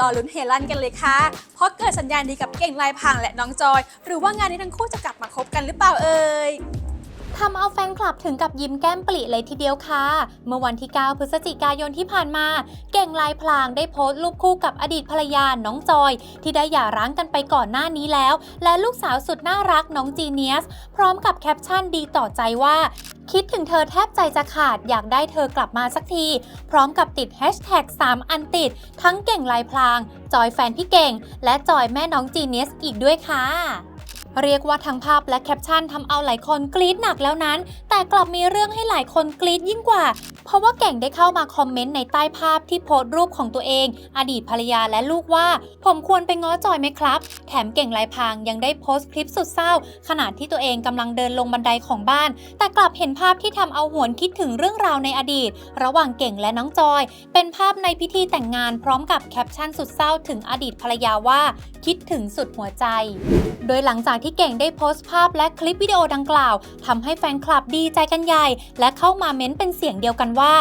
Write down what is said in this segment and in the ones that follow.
รอลุ้นเฮลันกันเลยค่ะ เพราะเกิดสัญญาณดีกับเก่งลายพังและน้องจอย หรือว่างานนี้ทั้งคู่จะกลับมาคบกันหรือเปล่าเอ่ย ทำเอาแฟนคลับถึงกับยิ้มแก้มปริเลยทีเดียวค่ะ เมื่อวันที่ 9 พฤศจิกายนที่ผ่านมา เก่งลายพลางได้โพสต์รูปคู่กับอดีตภรรยา น้องจอย ที่ได้หย่าร้างกันไปก่อนหน้านี้แล้ว และลูกสาวสุดน่ารักน้องจีเนียส พร้อมกับแคปชั่นดีต่อใจว่า คิดถึงเธอแทบใจจะขาดอยากได้เธอกลับมาสักที พร้อมกับติดแฮชแท็ก3อันติด ทั้งเก่งลายพลาง จอยแฟนพี่เก่ง และจอยแม่น้องจีเนียสอีกด้วยค่ะ เรียกว่าทั้งภาพและแคปชั่นทำเอาหลายคนกรี๊ดหนักแล้วนั้น แต่กลับมีเรื่องให้หลายคนกรี๊ดยิ่งกว่า เพราะว่าเก่งได้เข้ามาคอมเมนต์ในใต้ภาพที่โพสต์รูปของตัวเอง อดีตภรรยาและลูกว่า ผมควรไปง้อจอยไหมครับ แถมเก่งลายพรางยังได้โพสต์คลิปสุดเศร้า ขณะที่ตัวเองกำลังเดินลงบันไดของบ้าน แต่กลับเห็นภาพที่ทำเอาหวนคิดถึงเรื่องราวในอดีต ระหว่างเก่งและน้องจอย เป็นภาพในพิธีแต่งงานพร้อมกับแคปชั่นสุดเศร้าถึงอดีตภรรยาว่า คิดถึงสุดหัวใจ โดยหลังจากที่เก่งได้โพสต์ภาพและคลิปวิดีโอดังกล่าวทำให้แฟนคลับดีใจกันใหญ่ และเข้ามาเม้นเป็นเสียงเดียวกันว่า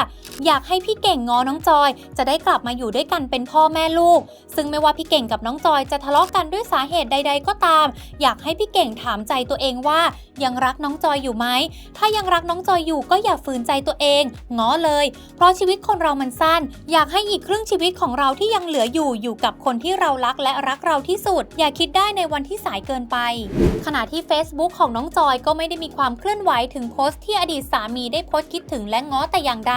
อยากให้พี่เก่งง้อน้องจอย จะได้กลับมาอยู่ด้วยกันเป็นพ่อแม่ลูก ซึ่งไม่ว่าพี่เก่งกับน้องจอยจะทะเลาะกันด้วยสาเหตุใด ๆ ก็ตาม อยากให้พี่เก่งถามใจตัวเองว่า ยังรักน้องจอยอยู่ไหมถ้ายังรักน้องจอยอยู่ก็อย่าฝืนใจตัวเองง้อเลย เพราะชีวิตคนเรามันสั้น อยากให้อีกครึ่งชีวิตของเราที่ยังเหลืออยู่อยู่กับคนที่เรารักและรักเราที่สุด อย่าคิดได้ในวันที่สายเกินไปขณะที่ Facebook ของน้องจอยก็ไม่ได้มีความเคลื่อนไหวถึงโพสต์ที่อดีตสามีได้โพสต์คิดถึงและง้อแต่อย่างใด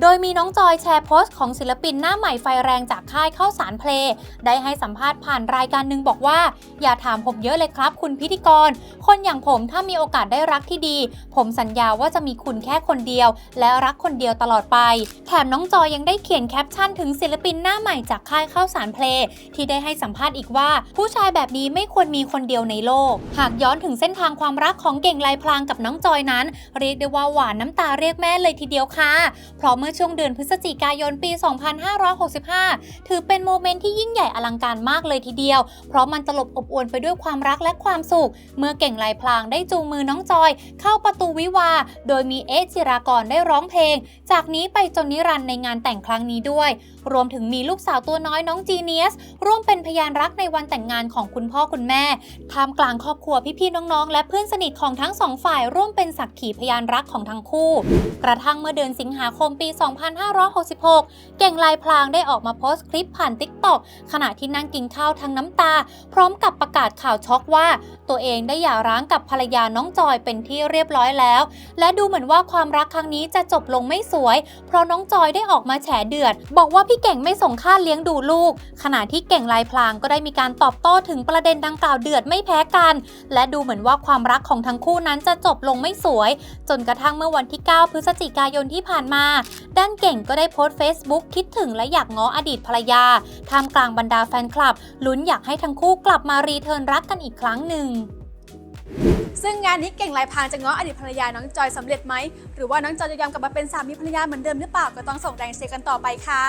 โดยมีน้องจอยแชร์โพสต์ของศิลปินหน้าใหม่ไฟแรงจากค่ายเข้าสารเพลงได้ให้สัมภาษณ์ผ่านรายการหนึ่งบอกว่า อย่าถามผมเยอะเลยครับ คุณพิธีกร คนอย่างผมถ้ามีโอกาสได้รักที่ดี ผมสัญญาว่าจะมีคุณแค่คนเดียว และรักคนเดียวตลอดไป แถมน้องจอยยังได้เขียนแคปชั่นถึงศิลปินหน้าใหม่จากค่ายเข้าสารเพลงที่ได้ให้สัมภาษณ์อีกว่า ผู้ชายแบบนี้ไม่ควรมีคนเดียวในโลกหากย้อนถึงเส้นทางความรักของเก่งลายพลางกับน้องจอยนั้น เรียกได้ว่าหวานน้ำตาเรียกแม่เลยทีเดียวค่ะ เพราะเมื่อช่วงเดือนพฤศจิกายนปี 2565 ถือเป็นโมเมนต์ที่ยิ่งใหญ่อลังการมากเลยทีเดียว เพราะมันตลบอบอวลไปด้วยความรักและความสุข เมื่อเก่งลายพลางได้จูงมือน้องจอย เข้าประตูวิวา โดยมีเอะจิรากรได้ร้องเพลง จากนี้ไปจนนิรันดร์ในงานแต่งครั้งนี้ด้วยรวมถึงมีลูกสาวตัวน้อยน้องจีเนียส ร่วมเป็นพยานรักในวันแต่งงานของคุณพ่อคุณแม่ท่ามกลางครอบครัวพี่ๆน้องๆ และเพื่อนสนิทของทั้งสองฝ่ายร่วมเป็นสักขีพยานรักของทั้งคู่ กระทั่งเมื่อเดือนสิงหาคมปี 2566 เก่งลายพลางได้ออกมาโพสต์คลิปผ่านติ๊กต็อกขณะที่นั่งกินข้าวทั้งน้ำตา พร้อมกับประกาศข่าวช็อกว่า ตัวเองได้หย่าร้างกับภรรยาน้องจอยเป็นที่เรียบร้อยแล้ว และดูเหมือนว่าความรักครั้งนี้จะจบลงไม่สวย เพราะน้องจอยได้ออกมาแฉเดือด บอกว่าพี่เก่งไม่ส่งค่าเลี้ยงดูลูก ขณะที่เก่งลายพลางก็ได้มีการตอบโต้ถึงประเด็นดังกล่าวเดือดไม่แพ้กัน และดูเหมือนว่าความรักของทั้งคู่นั้นจะจบลงไม่สวย จนกระทั่งเมื่อวันที่ 9 พฤศจิกายนที่ผ่านมา ด้านเก่งก็ได้โพสต์ Facebook คิดถึงและอยากง้ออดีตภรรยาท่ามกลางบรรดาแฟนคลับลุ้นอยากให้ทั้งคู่กลับมารีเทิร์นรักกันอีกครั้งหนึ่ง ซึ่งงานนี้เก่งลายพรางจะง้ออดีตภรรยาน้องจอยสำเร็จไหม หรือว่าน้องจอยจะยอมกลับมาเป็นสามีภรรยาเหมือนเดิมหรือเปล่าก็ต้องส่งแรงเชียร์กันต่อไปค่ะ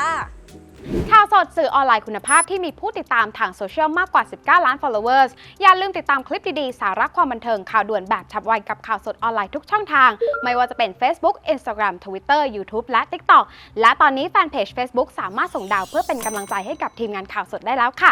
ข่าวสดสื่อออนไลน์คุณภาพที่มีผู้ติดตามทางโซเชียลมากกว่า 19 ล้าน followers อย่าลืมติดตามคลิปดี ๆ สาระความบันเทิงข่าวด่วนแบบฉับไวกับข่าวสดออนไลน์ทุกช่องทาง ไม่ว่าจะเป็น Facebook Instagram Twitter YouTube และ TikTok และตอนนี้แฟนเพจ Facebook สามารถส่งดาวเพื่อเป็นกำลังใจให้กับทีมงานข่าวสดได้แล้วค่ะ